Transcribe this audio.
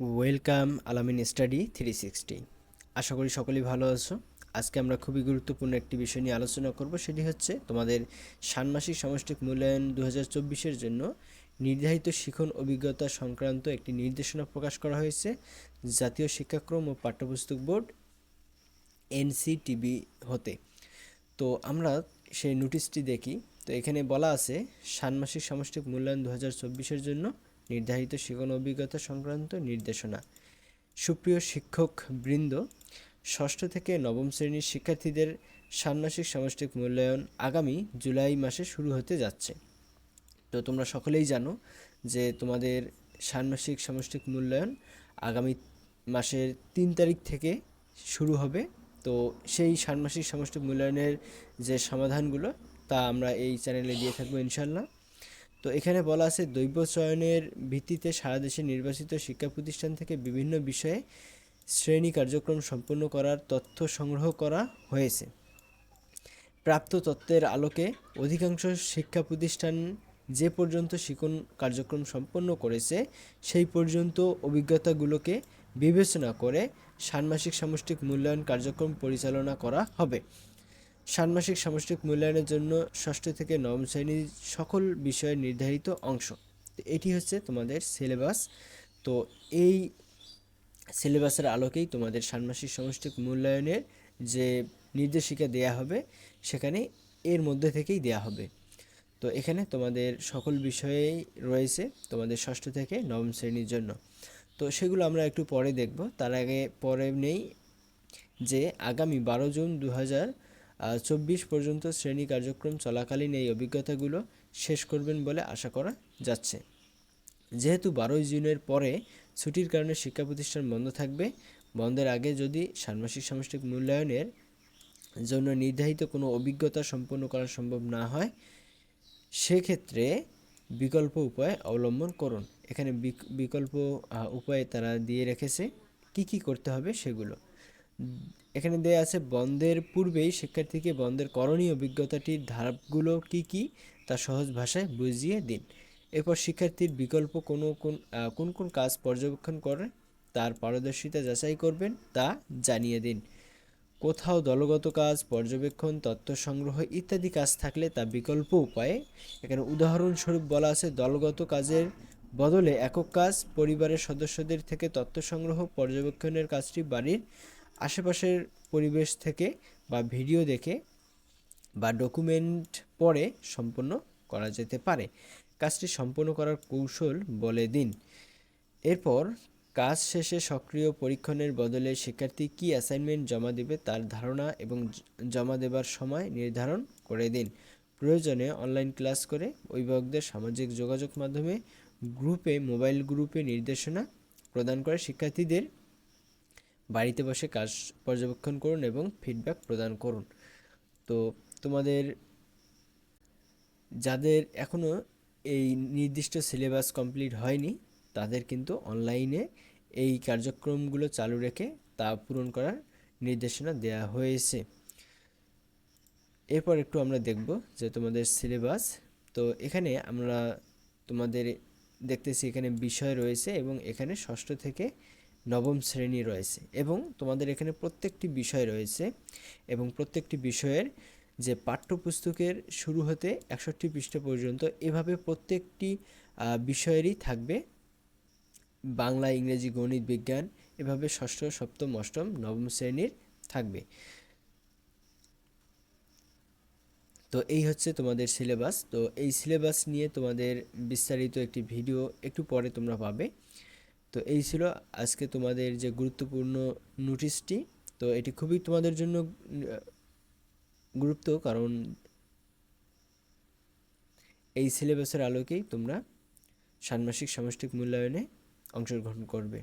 Welcome আলামিন study three sixty আশা করি সকলেই ভালো আছো। আজকে আমরা খুবই গুরুত্বপূর্ণ একটি বিষয় নিয়ে আলোচনা করব, সেটি হচ্ছে তোমাদের ষান্মাসিক সামষ্টিক মূল্যায়ন দু হাজার জন্য নির্ধারিত শিখন অভিজ্ঞতা সংক্রান্ত একটি নির্দেশনা প্রকাশ করা হয়েছে, জাতীয় শিক্ষাক্রম ও পাঠ্যপুস্তক বোর্ড এনসিটিবি হতে। তো আমরা সেই নোটিশটি দেখি। তো এখানে বলা আছে, ষান্মাসিক সামষ্টিক মূল্যায়ন দু হাজার জন্য নির্ধারিত শিখন অভিজ্ঞতা সংক্রান্ত নির্দেশনা। সুপ্রিয় শিক্ষক বৃন্দ ষষ্ঠ থেকে নবম শ্রেণির শিক্ষার্থীদের ষান্মাসিক সামষ্টিক মূল্যায়ন আগামী জুলাই মাসে শুরু হতে যাচ্ছে। তো তোমরা সকলেই জানো যে তোমাদের ষান্মাসিক সামষ্টিক মূল্যায়ন আগামী মাসের তিন তারিখ থেকে শুরু হবে। তো সেই ষান্মাসিক সামষ্টিক মূল্যায়নের যে সমাধানগুলো তা আমরা এই চ্যানেলে দিয়ে থাকব ইনশাল্লাহ তো এখানে বলা আছে, দৈব চয়নের ভিত্তিতে সারা দেশে নির্বাচিত শিক্ষা প্রতিষ্ঠান থেকে বিভিন্ন বিষয়ে শ্রেণি কার্যক্রম সম্পন্ন করার তথ্য সংগ্রহ করা হয়েছে। প্রাপ্ত তথ্যের আলোকে অধিকাংশ শিক্ষা প্রতিষ্ঠান যে পর্যন্ত শিক্ষণ কার্যক্রম সম্পন্ন করেছে, সেই পর্যন্ত অভিজ্ঞতাগুলোকে বিবেচনা করে ষান্মাসিক সামষ্টিক মূল্যায়ন কার্যক্রম পরিচালনা করা হবে। ষান্মাসিক সামষ্টিক মূল্যায়নের জন্য ষষ্ঠ থেকে নবম শ্রেণির সকল বিষয়ের নির্ধারিত অংশ। এটি হচ্ছে তোমাদের সিলেবাস। তো এই সিলেবাসের আলোকেই তোমাদের ষান্মাসিক সামষ্টিক মূল্যায়নের যে নির্দেশিকা দেয়া হবে, সেখানে এর মধ্যে থেকেই দেয়া হবে। তো এখানে তোমাদের সকল বিষয়েই রয়েছে তোমাদের ষষ্ঠ থেকে নবম শ্রেণির জন্য। তো সেগুলো আমরা একটু পরে দেখব। তার আগে পরে নেই যে আগামী বারো জুন দু হাজার চব্বিশ পর্যন্ত শ্রেণি কার্যক্রম চলাকালীন এই অভিজ্ঞতাগুলো শেষ করবেন বলে আশা করা যাচ্ছে। যেহেতু বারোই জুনের পরে ছুটির কারণে শিক্ষা প্রতিষ্ঠান বন্ধ থাকবে, বন্ধের আগে যদি ষান্মাসিক সামষ্টিক মূল্যায়নের জন্য নির্ধারিত কোনো অভিজ্ঞতা সম্পন্ন করা সম্ভব না হয়, সেক্ষেত্রে বিকল্প উপায় অবলম্বন করুন। এখানে বিকল্প উপায় তারা দিয়ে রেখেছে। কি কি করতে হবে সেগুলো। এখানে দেয়া আছে, বন্ধের পূর্বেই শিক্ষার্থীকে বন্ধের করণীয় অভিজ্ঞতাটির ধাপগুলো কি কি, তা সহজ ভাষায় বুঝিয়ে দিন। এরপর শিক্ষার্থীর বিকল্প কোনো কোন কোন কোন কাজ পর্যবেক্ষণ করে তার পারদর্শিতা যাচাই করবেন, তা জানিয়ে দিন। কোথাও দলগত কাজ, পর্যবেক্ষণ, তথ্য সংগ্রহ ইত্যাদি কাজ থাকলে তা বিকল্প উপায়ে। এখানে উদাহরণস্বরূপ বলা আছে, দলগত কাজের বদলে একক কাজ, পরিবারের সদস্যদের থেকে তথ্য সংগ্রহ, পর্যবেক্ষণের কাজটি বাড়ির আশেপাশের পরিবেশ থেকে বা ভিডিও দেখে বা ডকুমেন্ট পড়ে সম্পন্ন করা যেতে পারে। কাজটি সম্পন্ন করার কৌশল বলে দিন। এরপর, কাজ শেষে সক্রিয় পরীক্ষণের বদলে শিক্ষার্থী কী অ্যাসাইনমেন্ট জমা দেবে তার ধারণা এবং জমা দেবার সময় নির্ধারণ করে দিন। প্রয়োজনে অনলাইন ক্লাস করে অভিভাবকদের সামাজিক যোগাযোগ মাধ্যমে গ্রুপে মোবাইল গ্রুপে নির্দেশনা প্রদান করে শিক্ষার্থীদের বাড়িতে বসে কাজ পর্যবেক্ষণ করুন এবং ফিডব্যাক প্রদান করুন। তো তোমাদের, যাদের এখনও এই নির্দিষ্ট সিলেবাস কমপ্লিট হয়নি, তাদের কিন্তু অনলাইনে এই কার্যক্রমগুলো চালু রেখে তা পূরণ করার নির্দেশনা দেওয়া হয়েছে। এরপর একটু আমরা দেখব যে তোমাদের সিলেবাস তো এখানে আমরা তোমাদের দেখতেছি এখানে বিষয় রয়েছে এবং এখানে ষষ্ঠ থেকে নবম শ্রেণি রয়েছে এবং তোমাদের এখানে প্রত্যেকটি বিষয় রয়েছে এবং প্রত্যেকটি বিষয়ের যে পাঠ্যপুস্তকের শুরু হতে একষট্টি পৃষ্ঠা পর্যন্ত এভাবে প্রত্যেকটি বিষয়েরই থাকবে। বাংলা, ইংরেজি, গণিত, বিজ্ঞান এভাবে ষষ্ঠ, সপ্তম, অষ্টম, নবম শ্রেণির থাকবে। তো এই হচ্ছে তোমাদের সিলেবাস। তো এই সিলেবাস নিয়ে তোমাদের বিস্তারিত একটি ভিডিও একটু পরে তোমরা পাবে। তো এই ছিল আজকে তোমাদের যে গুরুত্বপূর্ণ নোটিশটি তো এটি খুবই তোমাদের জন্য গুরুত্ব কারণ এই সিলেবাসের আলোকেই তোমরা ষান্মাসিক সামষ্টিক মূল্যায়নে অংশগ্রহণ করবে।